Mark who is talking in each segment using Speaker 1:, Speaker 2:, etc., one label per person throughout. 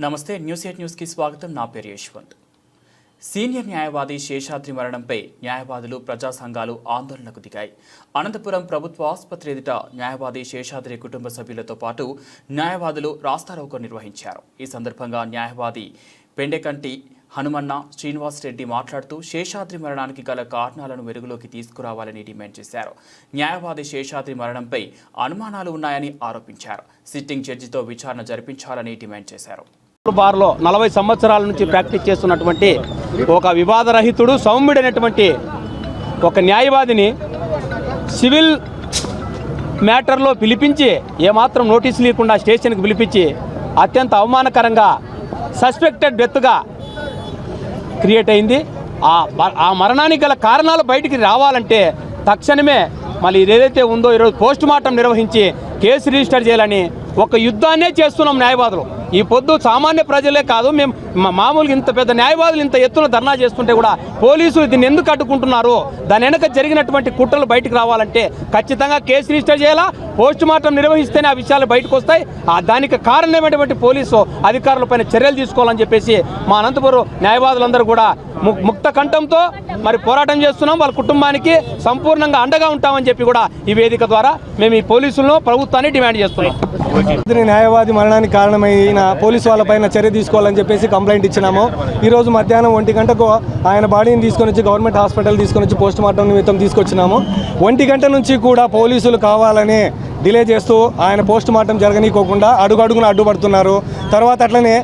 Speaker 1: నమస్తే news eight న్యూస్కి స్వాగతం. నా పేరు యశ్వంత్. సీనియర్ న్యాయవాది శేషాద్రి మరణంపై న్యాయవాదులు ప్రజా సంఘాలు ఆందోళనకు దిగాయి. అనంతపురం ప్రభుత్వ ఆసుపత్రి ఎదుట న్యాయవాది శేషాద్రి కుటుంబ సభ్యులతో పాటు న్యాయవాదులు రాస్తారోకో నిర్వహించారు. ఈ సందర్భంగా న్యాయవాది పెండెకంటి హనుమన్న శ్రీనివాస్ రెడ్డి మాట్లాడుతూ శేషాద్రి మరణానికి గల కారణాలను వెలుగులోకి తీసుకురావాలని డిమాండ్ చేశారు. న్యాయవాది శేషాద్రి మరణంపై అనుమానాలు ఉన్నాయని ఆరోపించారు. సిట్టింగ్ జడ్జితో విచారణ జరిపించాలని డిమాండ్ చేశారు.
Speaker 2: బార్లో నలభై సంవత్సరాల నుంచి ప్రాక్టీస్ చేస్తున్నటువంటి ఒక వివాదరహితుడు సౌమ్యుడైనటువంటి ఒక న్యాయవాదిని సివిల్ మ్యాటర్లో పిలిపించి ఏమాత్రం నోటీసు లేకుండా స్టేషన్కి పిలిపించి అత్యంత అవమానకరంగా సస్పెక్టెడ్ డెత్గా క్రియేట్ అయింది. ఆ ఆ మరణానికి గల కారణాలు బయటికి రావాలంటే తక్షణమే మళ్ళీ ఇదేదైతే ఉందో ఈరోజు పోస్ట్ మార్టం నిర్వహించి కేసు రిజిస్టర్ చేయాలని ఒక యుద్ధాన్నే చేస్తున్నాం న్యాయవాదులు. ఈ పొద్దు సామాన్య ప్రజలే కాదు మేము మా- మామూలుగా ఇంత పెద్ద న్యాయవాదులు ఇంత ఎత్తున ధర్నా చేస్తుంటే కూడా పోలీసులు దీన్ని ఎందుకు అడ్డుకుంటున్నారు? దాని వెనక జరిగినటువంటి కుట్రలు బయటకు రావాలంటే ఖచ్చితంగా కేసు రిజిస్టర్ చేయాలా? పోస్ట్ మార్టం నిర్వహిస్తేనే ఆ విషయాలు బయటకు వస్తాయి. ఆ దానికి కారణమైనటువంటి పోలీసు అధికారులపైన చర్యలు తీసుకోవాలని చెప్పేసి మా అనంతపురం న్యాయవాదులందరూ కూడా ము- ముక్త కంఠంతో మరి పోరాటం చేస్తున్నాం. వాళ్ళ కుటుంబానికి సంపూర్ణంగా అండగా ఉంటామని చెప్పి కూడా ఈ వేదిక ద్వారా మేము ఈ పోలీసులను ప్రభుత్వాన్ని డిమాండ్ చేస్తున్నాం.
Speaker 3: న్యాయవాది మరణానికి కారణమైన పోలీసు వాళ్ళపైన చర్య తీసుకోవాలని చెప్పేసి కంప్లైంట్ ఇచ్చినాము. ఈ రోజు మధ్యాహ్నం ఒంటి గంటకు ఆయన బాడీని తీసుకొని వచ్చి గవర్నమెంట్ హాస్పిటల్ తీసుకొని వచ్చి పోస్ట్ మార్టం నిమిత్తం తీసుకొచ్చినాము. ఒంటి గంట నుంచి కూడా పోలీసులు కావాలని డిలే చేస్తూ ఆయన పోస్ట్ మార్టం జరగనీకోకుండా అడుగడుగున అడ్డుపడుతున్నారు. తర్వాత అట్లనే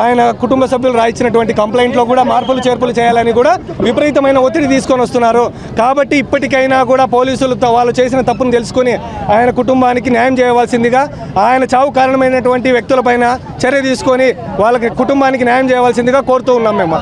Speaker 3: ఆయన కుటుంబ సభ్యులు రాయించినటువంటి కంప్లైంట్లో కూడా మార్పులు చేర్పులు చేయాలని కూడా విపరీతమైన ఒత్తిడి తీసుకొని వస్తున్నారు. కాబట్టి ఇప్పటికైనా కూడా పోలీసులు వాళ్ళు చేసిన తప్పును తెలుసుకొని ఆయన కుటుంబానికి న్యాయం చేయవలసిందిగా ఆయన చావు కారణమైనటువంటి వ్యక్తులపైన చర్య తీసుకొని వాళ్ళకి కుటుంబానికి న్యాయం చేయవలసిందిగా కోరుతూ ఉన్నాం మేము.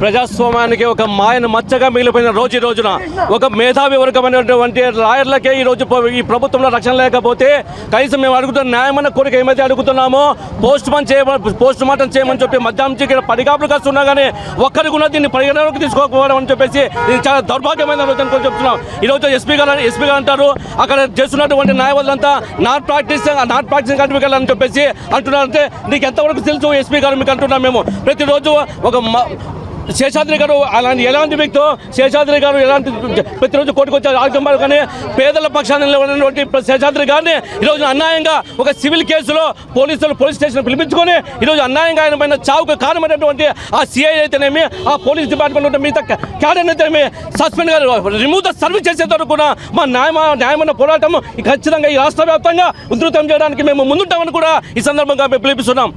Speaker 4: ప్రజాస్వామ్యానికి ఒక మాయన మచ్చగా మిగిలిపోయిన రోజు రోజున. ఒక మేధావి వర్గమైనటువంటి లాయర్లకే ఈరోజు ఈ ప్రభుత్వంలో రక్షణ లేకపోతే కనీసం మేము అడుగుతున్న న్యాయమైన కోరిక ఏమైతే అడుగుతున్నామో పోస్ట్ మార్టం చేయ పోస్ట్ మార్టం చేయమని చెప్పి మధ్యాహ్నం ఇక్కడ పడిగాపులు కాస్తున్నా కానీ ఒక్కరు కూడా దీన్ని పరిగణలోకి తీసుకోకపోవడం అని చెప్పేసి ఇది చాలా దౌర్భాగ్యమైన రోజు అనుకొని చెప్తున్నాం. ఈ రోజు ఎస్పీ గారు ఎస్పీ గారు అంటారు అక్కడ చేస్తున్నటువంటి న్యాయవాదులంతా not practice not practicing advocate అని చెప్పేసి అంటున్నారంటే నీకు ఎంతవరకు తెలుసు ఎస్పీ గారు మీకు అంటున్నాం మేము. ప్రతిరోజు ఒక మ- శేషాద్రి గారు అలాంటి ఎలాంటి వ్యక్తితో శేషాద్రి గారు ఎలాంటి ప్రతిరోజు కోర్టుకు వచ్చే ఆగంబాలు కానీ పేదల పక్షాన నిలబడినటువంటి శేషాద్రి గారిని ఈరోజు అన్యాయంగా ఒక సివిల్ కేసులో పోలీసులు పోలీస్ స్టేషన్ పిలిపించుకొని ఈరోజు అన్యాయంగా ఆయన పైన చావుకు కారణమైనటువంటి ఆ సిఐ అయితేనేమి ఆ పోలీస్ డిపార్ట్మెంట్ ఉంటే మిగతా క్యాడర్ అయితేనేమి సస్పెండ్ గారు రిమూవ్ ద సర్వీస్ చేసే వరకు కూడా మా న్యాయమ న్యాయమైన పోరాటం ఖచ్చితంగా ఈ రాష్ట్ర వ్యాప్తంగా ఉధృతం చేయడానికి మేము ముందుంటామని కూడా ఈ సందర్భంగా మేము పిలిపిస్తున్నాం.